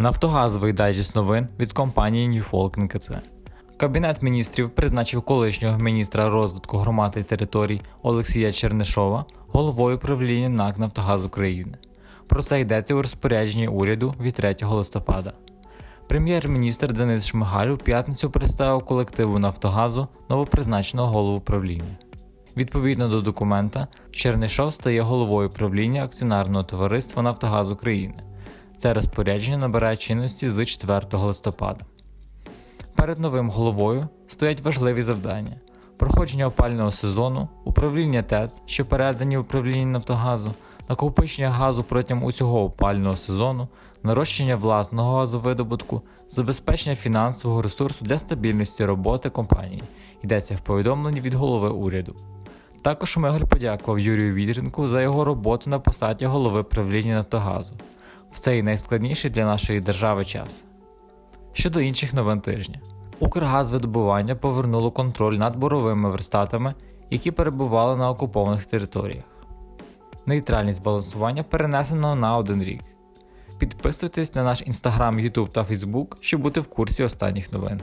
Нафтогазовий дайджест новин від компанії Newfolk НКЦ. Кабінет міністрів призначив колишнього міністра розвитку громад і територій Олексія Чернишова головою правління НАК Нафтогаз України. Про це йдеться у розпорядженні уряду від 3 листопада. Прем'єр-міністр Денис Шмигаль у п'ятницю представив колективу Нафтогазу новопризначеного голову правління. Відповідно до документа, Чернишов стає головою правління акціонерного товариства Нафтогаз України. Це розпорядження набирає чинності з 4 листопада. Перед новим головою стоять важливі завдання: проходження опального сезону, управління ТЕЦ, що передані в управління Нафтогазу, накопичення газу протягом усього опального сезону, нарощення власного газовидобутку, забезпечення фінансового ресурсу для стабільності роботи компанії. Йдеться в повідомленні від голови уряду. Також Шмигаль подякував Юрію Відрінку за його роботу на посаді голови правління Нафтогазу в цей найскладніший для нашої держави час. Щодо інших новин тижня, Укргазвидобування повернуло контроль над боровими верстатами, які перебували на окупованих територіях. Нейтральність балансування перенесено на один рік. Підписуйтесь на наш інстаграм, Ютуб та Фейсбук, щоб бути в курсі останніх новин.